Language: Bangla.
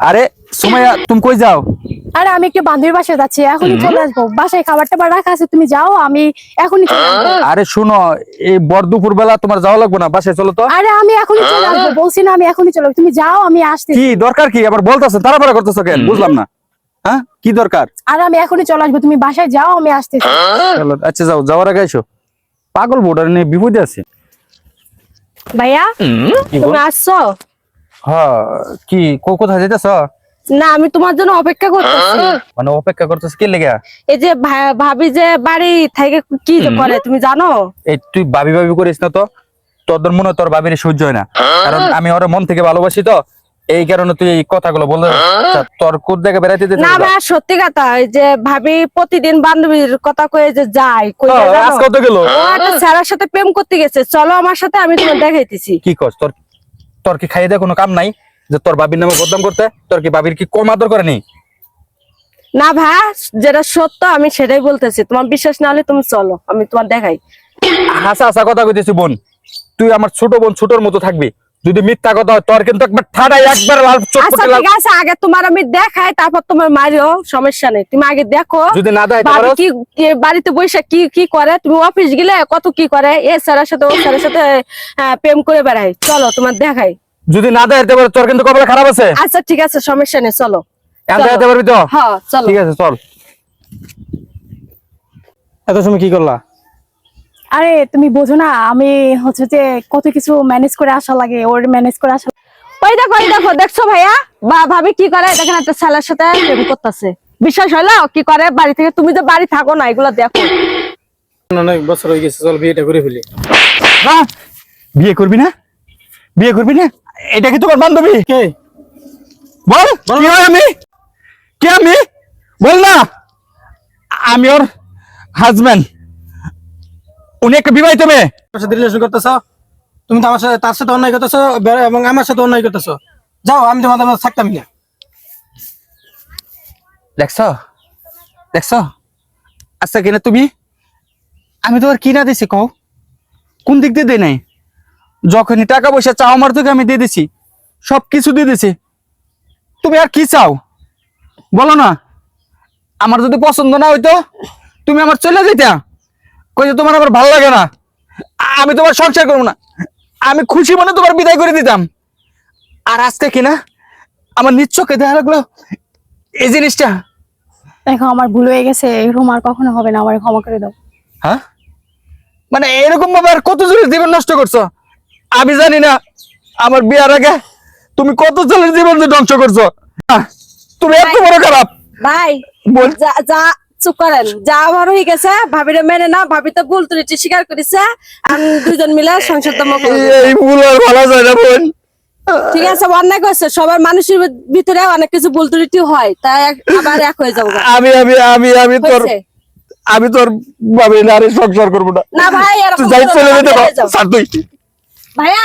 আরে সুমাইয়া তুমি কই যাও? আরে আমি একটু বান্ধবীর বাসায় যাচ্ছি এখনই চলে আসব। বাসায় খাবার টাবার রাখা আছে তুমি যাও আমি এখনই চলে আসব। আরে শুনো এই বর দুপুর বেলা তোমার যাওয়া লাগবে না? বাসায় চলো তো। আরে আমি এখনই চলে আসব বলছি না আমি এখনই চলে তুমি যাও আমি আসতে কি দরকার কি? আবার বলতেছো তাড়াতাড়ি করতেছো কেন? বুঝলাম না। হ্যাঁ? কি দরকার? আর আমি এখনই চলে আসব তুমি বাসায় যাও আমি আসতেছি। চলো আচ্ছা যাও যাওয়ার আগে এসো পাগল বোর্ডার নিয়ে বিপদে আছে। ভাইয়া তুমি আসছো? হ্যাঁ কি কো- কোথায় যেতেছ না আমি তোমার জন্য অপেক্ষা করতেছি। মানে অপেক্ষা করতেছ কি লেগে এই যে ভাবি যে বাড়ি থেকে কি করে তুমি জানো? এই তুই ভাবি ভাবি করিস না তো? তোদের মনে তোর ভাবির সহ্য হয় না। কারণ আমি ওর মন থেকে ভালোবাসি তো। এই কারণে তুই এই কথাগুলো বলতে আচ্ছা, তোর কোন জায়গায় বেড়াইতে যেতে না ভাইয়া সত্যি কথা এই যে ভাবি প্রতিদিন বান্ধবীর কথা কয়ে যে যায় কই আজ কত গেল। ও একটা স্যারের সাথে প্রেম করতে গেছে। চলো আমার সাথে আমি তোমাকে দেখাইতেছি। কি কস তোর তোর কি খাইয়ে দেয় কোনো কাম নাই? যে তোর বাবির নামে বদনাম করতে তোর কি বাবির কি কম আদর করে নি? না ভাইয়া যেটা সত্য আমি সেটাই বলতেছি। তোমার বিশ্বাস না হলে তুমি চলো আমি তোমার দেখাই। হাসা হাসা কথা কইতেছি বোন তুই আমার ছোট বোন ছোটর মতো থাকবি। যদি মিথ্যা কথা হয় তোর কিন্তু একবার ঠাডাই একবার লাল আচ্ছা চটপটে লাল ঠিক আছে আগে তোমার আমি দেখাই তারপর তোমার মারিও সমস্যা নেই। তুমি আগে দেখো যদি না দেয় তোমার কি বাড়িতে বসে কি কি করে? তুমি অফিস গেলে কত কি করে? এ স্যারের সাথে ও স্যারের সাথে প্রেম করে বেড়াই। চলো তোমার দেখাই। যদি না দেয় এবার তোর কিন্তু কপালে খারাপ আছে? আচ্ছা ঠিক আছে সমস্যা নেই চলো। দেখাতে পারবি তো? হ্যাঁ চলো। ঠিক আছে চল। এত সময় কি করলা? আরে তুমি বোঝো না আমি হচ্ছে যে কত কিছু ম্যানেজ করে আসা লাগে ওর ম্যানেজ করে আসা ওই দেখো ওই দেখো দেখছ ভাইয়া? বা ভাবি কি করে? দেখেন একটা ছেলের সাথে প্রেম করতেছে। বিশ্বাস হলো কি করে? বাড়ি থেকে তুমি তো বাড়ি থাকো না এগুলো দেখো। অনেক বছর হয়ে গেছে চল বিয়েটা করে ফেলি। হ্যাঁ? বিয়ে করবি না? বিয়ে করবি না? এটা কি তোমার বান্ধবী? কে? বল কি হয় আমি? কে আমি? বল না। আমি ওর হাজবেন্ড উনি একটা বিবাহিত মেয়ে। সাথে রিলেশন করতেছ? তুমি তো আমার সাথে তার সাথে অন্যায় করতেছো এবং আমার সাথে অন্যায় করতেছো। যাও আমি তোমাদের মাঝে থাকতাম না। দেখছ? দেখছ? আচ্ছা কিনা তুমি? আমি তোমার কি না দিছি কও। কোন দিক দিয়ে দেই নাই? যখনই টাকা পয়সা চাও আমার তোকে আমি দিয়ে দিছি সব কিছু দিয়ে দিছি। তুমি আর কি চাও? বলো না। আমার যদি পছন্দ না হইতো তুমি আমার চলে যেতা কই যে তোমার আমার ভালো লাগে না। আমি তোমার সংসার করব না। আমি খুশি মনে তোমার বিদায় করে দিতাম। আর আজকে কিনা আমার নিচ্ছকে দেখা লাগল এই জিনিসটা। দেখো আমার ভুল হয়ে গেছে। এরকম আর কখনো হবে না। আমার ক্ষমা করে দাও। হ্যাঁ? মানে এরকম ভাবে আর কত জনের জীবন নষ্ট করছ? আমি জানি না আমার বিয়ার আগে তুমি কত জনের জীবন ধ্বংস করছ? তুমি এত বড় খারাপ। ভাই যা চুপ করেন। যা আমার হয়ে গেছে ভাবিরে মেনে না ভাবি তো ভুল ত্রুটি স্বীকার করেছে। আমি দুজন মিলে এই ভুল আর ভালো যায় না বোন। ঠিক আছে অনেক হয়েছে সবার মানুষের ভিতরে অনেক কিছু ভুল ত্রুটি হয় তাই এক- আবার এক হয়ে যাব। আমি আমি আমি আমি তোর? আমি তোর ভাবি নারী সংসার করব না। না ভাই তুই এরকম যাই চলে যেতে তুই। ভাইয়া